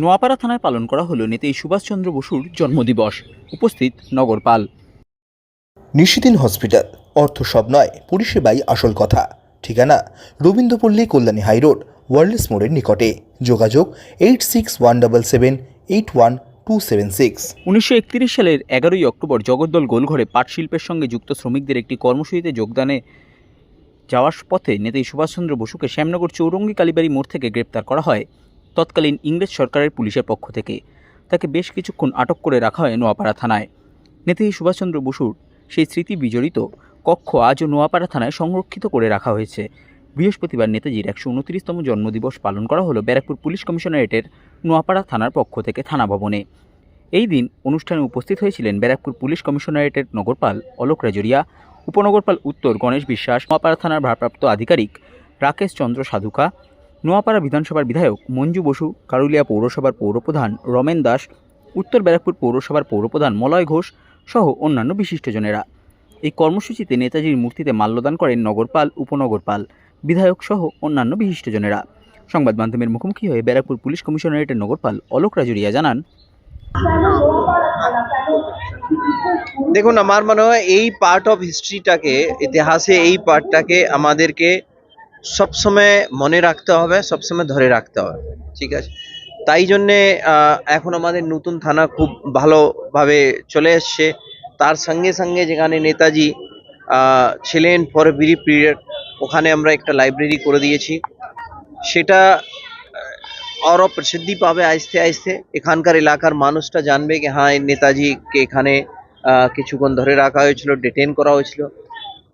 নোয়াপাড়া থানায় পালন করা হলো নেতাজি সুভাষচন্দ্র বসুর জন্মদিবস। উপস্থিত নগরপাল। নিশিদিন হসপিটাল অর্থ সব নয় পরিষেবাই আসল কথা। ঠিকানা রবীন্দ্রপল্লী কল্যাণী হাইরোড ওয়ার্ল্ডস মোড়ের নিকটে। যোগাযোগ eight six one double seven eight one two seven six. উনিশশো একত্রিশ সালের এগারোই অক্টোবর জগদ্দল গোলঘরে পাট শিল্পের সঙ্গে যুক্ত শ্রমিকদের একটি কর্মসূচিতে যোগদানে যাওয়ার পথে নেতাজি সুভাষচন্দ্র বসুকে শ্যামনগর চৌরঙ্গি কালীবাড়ি মোড় থেকে গ্রেপ্তার করা হয়। তৎকালীন ইংরেজ সরকারের পুলিশের পক্ষ থেকে। তাকে বেশ কিছুক্ষণ আটক করে রাখা হয় নোয়াপাড়া থানায়। নেতাজি সুভাষচন্দ্র বসুর সেই স্মৃতি বিজড়িত কক্ষ আজও নোয়াপাড়া থানায় সংরক্ষিত করে রাখা হয়েছে। বৃহস্পতিবার নেতাজির একশো উনত্রিশতম জন্মদিবস পালন করা হলো ব্যারাকপুর পুলিশ কমিশনারেটের নোয়াপাড়া থানার পক্ষ থেকে থানা ভবনে। এই দিন অনুষ্ঠানে উপস্থিত হয়েছিলেন ব্যারাকপুর পুলিশ কমিশনারেটের নগরপাল অলোক রাজরিয়া, উপনগরপাল উত্তর গণেশ বিশ্বাস, নোয়াপাড়া থানার ভারপ্রাপ্ত আধিকারিক রাকেশ চন্দ্র সাধুকা নোয়াপাড়া বিধানসভার বিধায়ক মঞ্জু বসু, কারুলিয়া পৌরসভার পৌরপ্রধান রমেন দাস, উত্তর ব্যারাকপুর পৌরসভার পৌরপ্রধান মলয় ঘোষ সহ অন্যান্য বিশিষ্টজনেরা। এই কর্মসূচিতে নেতাজির মূর্তিতে মাল্যদান করেন নগরপাল, উপনগরপাল, বিধায়ক সহ অন্যান্য বিশিষ্টজনেরা। সংবাদ মাধ্যমের মুখোমুখি হয়ে ব্যারাকপুর পুলিশ কমিশনারেটের নগরপাল অলোক রাজুরিয়া জানান, দেখুন, আমার মনে হয় এই পার্ট অফ হিস্ট্রিটাকে ইতিহাসে এই পার্টটাকে আমাদেরকে সবসময় মনে রাখতে হবে সবসময় ধরে রাখতে হবে, ঠিক আছে? তাই জন্যে এখন আমাদের নতুন থানা খুব ভালোভাবে চলে এসছে। তার সঙ্গে সঙ্গে যেখানে নেতাজি ছিলেন ফর ব্রিফ পিরিয়ড ওখানে আমরা একটা লাইব্রেরি করে দিয়েছি। সেটা আরও প্রসিদ্ধি পাবে আস্তে আস্তে। এখানকার এলাকার মানুষটা জানবে কি হ্যাঁ নেতাজিকে এখানে কিছুক্ষণ ধরে রাখা হয়েছিল ডিটেন করা হয়েছিল।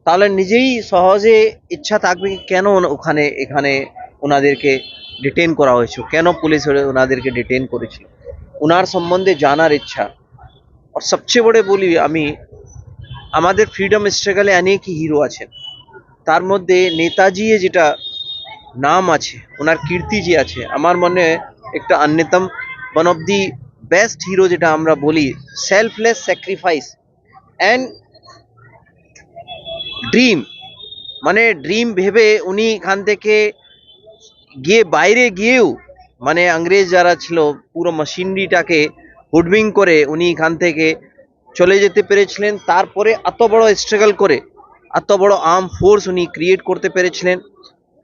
তাহলে নিজেই সহজে ইচ্ছা থাকবে কেন ওখানে, এখানে ওনাদেরকে ডিটেন করা হয়েছিল? কেন পুলিশ ওনাদেরকে ডিটেন করেছিল? ওনার সম্বন্ধে জানার ইচ্ছা। আর সবচেয়ে বড় বলি আমি, আমাদের ফ্রিডম স্ট্রাগলে অনেক হিরো আছেন। তার মধ্যে নেতাজি যেটা নাম আছে, ওনার কীর্তি যে আছে, আমার মনে একটা অন্যতম one of the best hero যেটা আমরা বলি সেলফলেস স্যাক্রিফাইস অ্যান্ড ড্রিম মানে ড্রিম ভেবে উনি এখান থেকে গিয়ে বাইরে গিয়েও মানে ইংরেজ যারা ছিল, পুরো মেশিনারিটাকে হুডবিং করে উনি এখান থেকে চলে যেতে পেরেছিলেন। তারপরে এত বড় স্ট্রাগল করে, এত বড় আর্ম ফোর্স উনি ক্রিয়েট করতে পেরেছিলেন।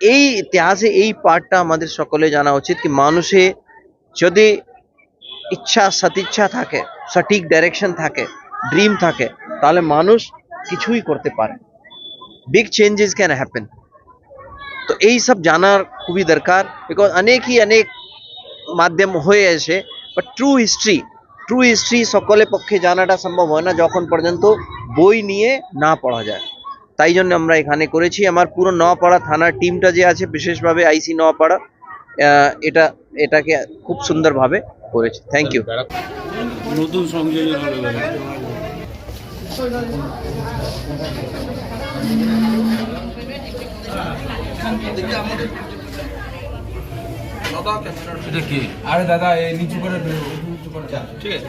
এই ইতিহাসে এই পার্টটা আমাদের সকলে জানা উচিত কি মানুষে যদি ইচ্ছা, সদিচ্ছা থাকে, সঠিক ডাইরেকশন থাকে ড্রিম থাকে, তাহলে মানুষ কিছুই করতে পারে বিগ চেঞ্জেস ক্যান হ্যাপেন তো এই সব জানার খুবই দরকার বিকজ অনেকই অনেক মাধ্যম হয়ে আসে but true history true history সকলের পক্ষে জানাটা সম্ভব হয় না যখন পর্যন্ত বই নিয়ে না পড়া যায়। তাই জন্য আমরা এখানে করেছি আমার পুরো নওয়াপাড়া থানার টিমটা যে আছে বিশেষভাবে আইসি আহ, এটা এটাকে খুব সুন্দরভাবে করেছে। থ্যাংক ইউ নতুন সংযোজন। এটা কি? আরে দাদা এই নিচু করে নিচু করে যা ঠিক আছে।